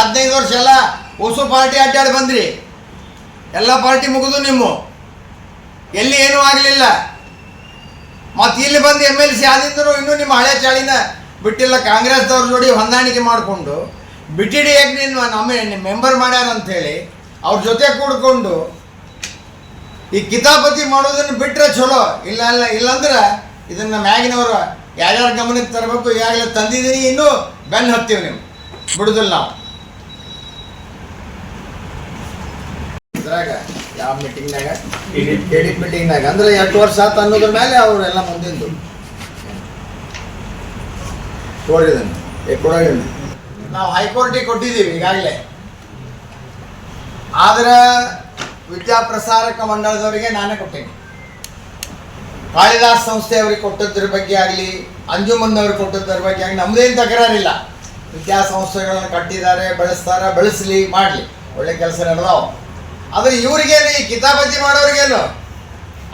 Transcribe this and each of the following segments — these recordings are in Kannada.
ಹದಿನೈದು ವರ್ಷ ಎಲ್ಲ ಹೊಸ ಪಾರ್ಟಿ ಅಡ್ಡಾಡಿ ಬಂದ್ರಿ. ಎಲ್ಲ ಪಾರ್ಟಿ ಮುಗಿದು ನಿಮ್ಮ. ಎಲ್ಲಿ ಏನೂ ಆಗಲಿಲ್ಲ. ಮತ್ತು ಇಲ್ಲಿ ಬಂದು ಎಂ ಎಲ್ ಸಿ ಆದಿದ್ದರೂ ಇನ್ನೂ ನಿಮ್ಮ ಹಳೆ ಚಾಳಿನ ಬಿಟ್ಟಿಲ್ಲ. ಕಾಂಗ್ರೆಸ್ದವ್ರ ಜೋಡಿ ಹೊಂದಾಣಿಕೆ ಮಾಡಿಕೊಂಡು ಬಿಟ್ಟಿಡಿ ಯಾಕೆ ನೀನು ನಮ್ಮ ಮೆಂಬರ್ ಅಂಥೇಳಿ ಅವ್ರ ಜೊತೆ ಕೂಡ್ಕೊಂಡು ಈ ಕಿತಾಪತಿ ಮಾಡೋದನ್ನು ಬಿಟ್ಟರೆ ಚಲೋ. ಇಲ್ಲ ಇಲ್ಲ ಇಲ್ಲಾಂದ್ರೆ ಇದನ್ನು ಮ್ಯಾಗಿನವರು ಯಾರ್ಯಾರ ಗಮನಕ್ಕೆ ತರಬೇಕು ಈಗಾಗಲೇ ತಂದಿದ್ದೀನಿ ಇನ್ನೂ ಬೆನ್ನು ಹತ್ತೀವಿ ನೀವು. ಬಿಡುದಿಲ್ಲ ನಾವು. ಇದ್ರಾಗ ಯಾವ ಮೀಟಿಂಗ್ನಾಗ ಎಡಿಟ್ ಮೀಟಿಂಗ್ನಾಗ ಅಂದ್ರೆ ಎಂಟು ವರ್ಷ ಆತ ಅನ್ನೋದ್ರ ಮೇಲೆ ಅವರೆಲ್ಲ ಮುಂದಿಂದು ಕೊಡೋಣ ನಾವು ಹೈಕೋರ್ಟಿಗೆ ಕೊಟ್ಟಿದ್ದೀವಿ ಈಗಾಗಲೇ. ಆದ್ರೆ ವಿದ್ಯಾಪ್ರಸಾರಕ ಮಂಡಳದವರಿಗೆ ನಾನೇ ಕೊಟ್ಟೇನೆ. ಕಾಳಿದಾಸ್ ಸಂಸ್ಥೆಯವರಿಗೆ ಕೊಟ್ಟದ್ರ ಬಗ್ಗೆ ಆಗಲಿ ಅಂಜುಮನ್ನವ್ರಿಗೆ ಕೊಟ್ಟದ್ರ ಬಗ್ಗೆ ಆಗಲಿ ನಮ್ಮದೇನು ತಕರಾರಿಲ್ಲ. ವಿದ್ಯಾಸಂಸ್ಥೆಗಳನ್ನು ಕಟ್ಟಿದ್ದಾರೆ, ಬೆಳೆಸ್ತಾರೆ, ಬೆಳೆಸಲಿ, ಮಾಡಲಿ. ಒಳ್ಳೆ ಕೆಲಸ ನಡೆದವು. ಆದರೆ ಇವ್ರಿಗೇನು ಈ ಕಿತಾಪತಿ ಮಾಡೋರಿಗೇನು?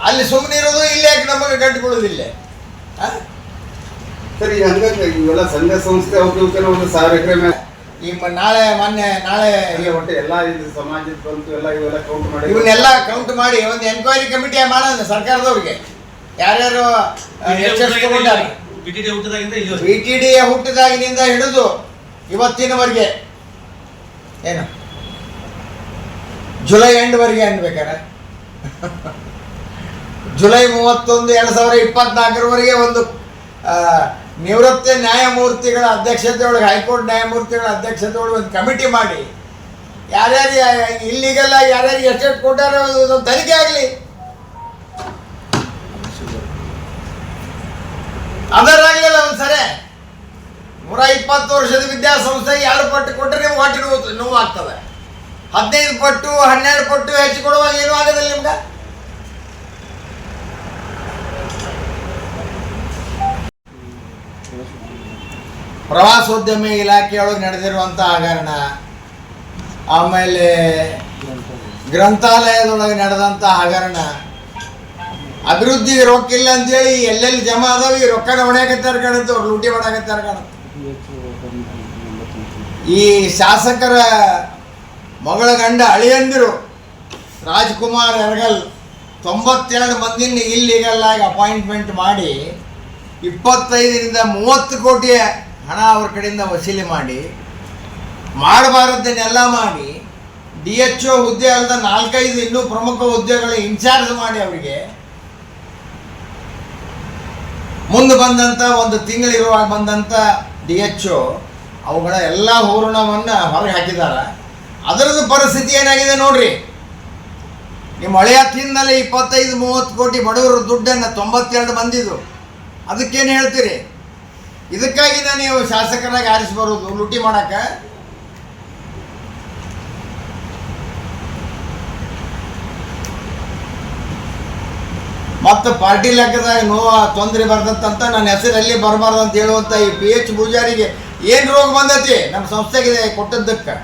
ಅಲ್ಲಿ ಸುಮ್ಮನೆ ಇರೋದು ಇಲ್ಲೇ ನಮಗೆ ಗಂಟುಕೊಳ್ಳೋದಿಲ್ಲ ಸರಿ, ಹಂಗಂದ್ರೆ ಇವೆಲ್ಲ ಸಂಘ ಸಂಸ್ಥೆ ಅವ್ರಿಗೆ ಒಂದು ಸಾವಿರ ಎಕರೆ ಈ ನಾಳೆ ಮೊನ್ನೆ ನಾಳೆ ಒಟ್ಟು ಎಲ್ಲ ಇದು ಸಮಾಜದ ಬಂತು ಎಲ್ಲ ಇವೆಲ್ಲ ಕೌಂಟ್ ಮಾಡಿ. ಇವನ್ನೆಲ್ಲ ಕೌಂಟ್ ಮಾಡಿ ಒಂದು ಎನ್ಕ್ವೈರಿ ಕಮಿಟಿ ಮಾಡೋದು ಸರ್ಕಾರದವ್ರಿಗೆ. ಯಾರ್ಯಾರು ಇಲ್ಲಿ ಬಿ ಟಿ ಡಿ ಹುಟ್ಟಿದಾಗಿನಿಂದ ಹಿಡಿದು ಇವತ್ತಿನವರೆಗೆ ಏನು? ಜುಲೈ ಎಂಡ್ವರೆಗೆ ಅನ್ಬೇಕಾರೆ? ಜುಲೈ ಮೂವತ್ತೊಂದು ಎರಡು ಸಾವಿರ ಇಪ್ಪತ್ನಾಲ್ಕರವರೆಗೆ ಒಂದು ನಿವೃತ್ತ ನ್ಯಾಯಮೂರ್ತಿಗಳ ಅಧ್ಯಕ್ಷತೆ ಒಳಗೆ, ಹೈಕೋರ್ಟ್ ನ್ಯಾಯಮೂರ್ತಿಗಳ ಅಧ್ಯಕ್ಷತೆ ಒಳಗೆ ಒಂದು ಕಮಿಟಿ ಮಾಡಿ. ಯಾರ್ಯಾರು ಇಲ್ಲಿಗೆಲ್ಲ ಯಾರ್ಯಾರು ಎಷ್ಟೆಷ್ಟು ಕೊಟ್ಟಾರೋ ತನಿಖೆ ಆಗಲಿ. ಅದರಾಗಲಿಲ್ಲ ಒಂದು ಸರಿ. ನೂರ ಇಪ್ಪತ್ತು ವರ್ಷದ ವಿದ್ಯಾಸಂಸ್ಥೆಗೆ ಎರಡು ಪಟ್ಟು ಕೊಟ್ಟರೆ ನೀವು ಹೊಟ್ಟೆ ನೋವು ನೋವು ಆಗ್ತದೆ. ಹದಿನೈದು ಪಟ್ಟು, ಹನ್ನೆರಡು ಪಟ್ಟು ಹೆಚ್ಚು ಕೊಡುವಾಗ ಏನೂ ಆಗೋದಿಲ್ಲ ನಿಮ್ಗೆ. ಪ್ರವಾಸೋದ್ಯಮ ಇಲಾಖೆಯೊಳಗೆ ನಡೆದಿರುವಂಥ ಹಗರಣ, ಆಮೇಲೆ ಗ್ರಂಥಾಲಯದೊಳಗೆ ನಡೆದಂಥ ಹಗರಣ, ಅಭಿವೃದ್ಧಿ ರೊಕ್ಕಿಲ್ಲ ಅಂತೇಳಿ ಎಲ್ಲೆಲ್ಲಿ ಜಮಾ ಅದಾವ, ಈ ರೊಕ್ಕನ ಹೊಡ್ಯಾಕತ್ತಾರ ಕಾಣುತ್ತೆ ಅವ್ರು ಲೂಟಿ ಮಾಡಾಕತ್ತಾರ ಕಾಣುತ್ತೆ ಈ ಶಾಸಕರ ಮಗಳ ಗಂಡ ಅಳಿಯಂದಿರು, ರಾಜ್ಕುಮಾರ್ ಎರಗಲ್, ತೊಂಬತ್ತೆರಡು ಮಂದಿನ ಇಲ್ಲಿಗಲ್ಲಾಗಿ ಅಪಾಯಿಂಟ್ಮೆಂಟ್ ಮಾಡಿ, ಇಪ್ಪತ್ತೈದರಿಂದ ಮೂವತ್ತು ಕೋಟಿ ಹಣ ಅವ್ರ ಕಡೆಯಿಂದ ವಸೂಲಿ ಮಾಡಿ ಮಾಡಬಾರದನ್ನೆಲ್ಲ ಮಾಡಿ, ಡಿ ಎಚ್ ಒ ಹುದ್ದೆ ಅಲ್ಲದ ನಾಲ್ಕೈದು ಇನ್ನೂ ಪ್ರಮುಖ ಹುದ್ದೆಗಳ ಇನ್ಚಾರ್ಜ್ ಮಾಡಿ ಅವರಿಗೆ. ಮುಂದೆ ಬಂದಂಥ ಒಂದು ತಿಂಗಳಿರುವಾಗ ಬಂದಂಥ ಡಿ ಎಚ್ ಒ, ಅವುಗಳ ಎಲ್ಲ ಹೂರಣವನ್ನು ಹೊರಗೆ ಹಾಕಿದ್ದಾರೆ. ಅದರದ್ದು ಪರಿಸ್ಥಿತಿ ಏನಾಗಿದೆ ನೋಡ್ರಿ. ನಿಮ್ಮ ಹಳೆಯ ತಿಂದಲ್ಲಿ ಇಪ್ಪತ್ತೈದು, ಮೂವತ್ತು ಕೋಟಿ ಬಡವರ ದುಡ್ಡನ್ನು ತೊಂಬತ್ತೆರಡು ಬಂದಿದ್ದು ಅದಕ್ಕೇನು ಹೇಳ್ತೀರಿ? ಇದಕ್ಕಾಗಿ ನಾನು ನೀವು ಶಾಸಕರಾಗಿ ಆರಿಸಬಾರದು ಬರೋದು ಲೂಟಿ ಮಾಡಕ್ಕೆ. ಮತ್ತು ಪಾರ್ಟಿ ಲೆಕ್ಕದಾಗ ನೋವು ತೊಂದರೆ ಬರ್ದಂತ ನನ್ನ ಹೆಸರಲ್ಲಿ ಬರಬಾರ್ದು ಅಂತ ಹೇಳುವಂಥ ಈ ಪಿ ಎಚ್ ಪೂಜಾರಿಗೆ ಏನು ರೋಗ ಬಂದೈತಿ? ನಮ್ಮ ಸಂಸ್ಥೆಗೆ ಕೊಟ್ಟದ್ದಕ್ಕೆ.